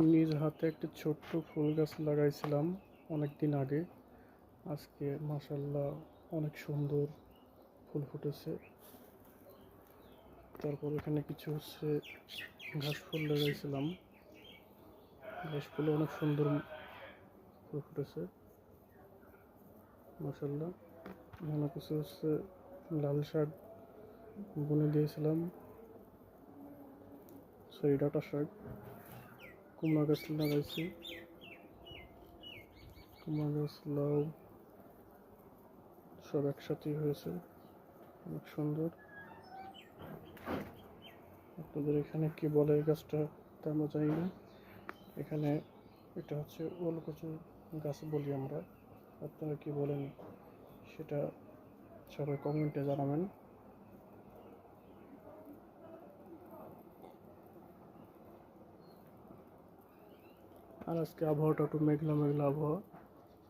নিজ হাতে একটি ছোট্ট ফুল গাছ লাগাইছিলাম অনেক দিন আগে। আজকে মাসাল্লাহ অনেক সুন্দর ফুল ফুটেছে। তারপর এখানে কিছু হচ্ছে ঘাস ফুল লাগাইছিলাম। ঘাস ফুলে অনেক সুন্দর ফুল ফুটেছে। মাসাল্লাহ এখানে কিছু হচ্ছে লাল শাক বুনে দিয়েছিলাম। সরি ডাটা শাক। কুমড়া গাছ লাগাইছি। কুমড়া গাছ লাউ সব একসাথেই হয়েছে। অনেক সুন্দর। আপনাদের এখানে কি বলে গাছটা তা আমরা জানি না। এখানে এটা হচ্ছে ওলকচু গাছ বলি আমরা। আপনারা কি বলেন সেটা সবাই কমেন্টে জানাবেন। আর আজকে আবহাওয়াটা একটু মেঘলা মেঘলা আবহাওয়া।